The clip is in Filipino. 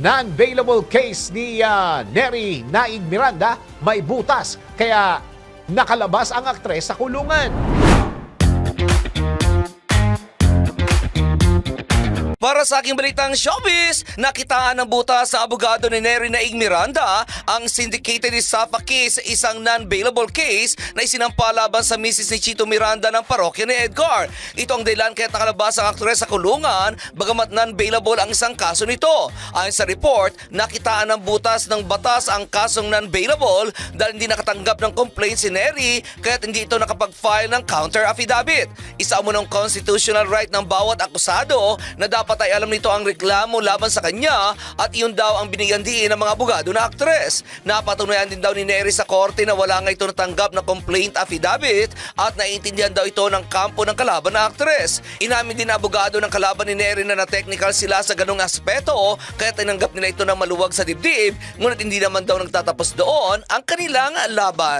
non-bailable case ni ah, Neri Naig Miranda may butas kaya nakalabas ang aktres sa kulungan. Para sa aking balitang showbiz, nakitaan ng buta sa abogado ni Neri Naig Miranda ang syndicated estafa case, isang non-bailable case na isinampa laban sa misis ni Chito Miranda ng parokya ni Edgar. Ito ang dahilan kaya nakalabas ang aktres sa kulungan bagamat non-bailable ang isang kaso nito. Ayon sa report, nakitaan ng butas ng batas ang kasong non-bailable dahil hindi nakatanggap ng complaint si Neri kaya hindi ito nakapag-file ng counter affidavit. Isa mo ng constitutional right ng bawat akusado na dapat ay alam nito ang reklamo laban sa kanya at iyon daw ang binigyan diin ng mga abogado na aktres. Napatunayan din daw ni Neri sa korte na wala nga ito natanggap na complaint affidavit at naiintindihan daw ito ng kampo ng kalaban na aktres. Inamin din ng abogado ng kalaban ni Neri na na-technical sila sa ganong aspeto kaya tinanggap nila ito ng maluwag sa dibdib ngunit hindi naman daw nagtatapos doon ang kanilang laban.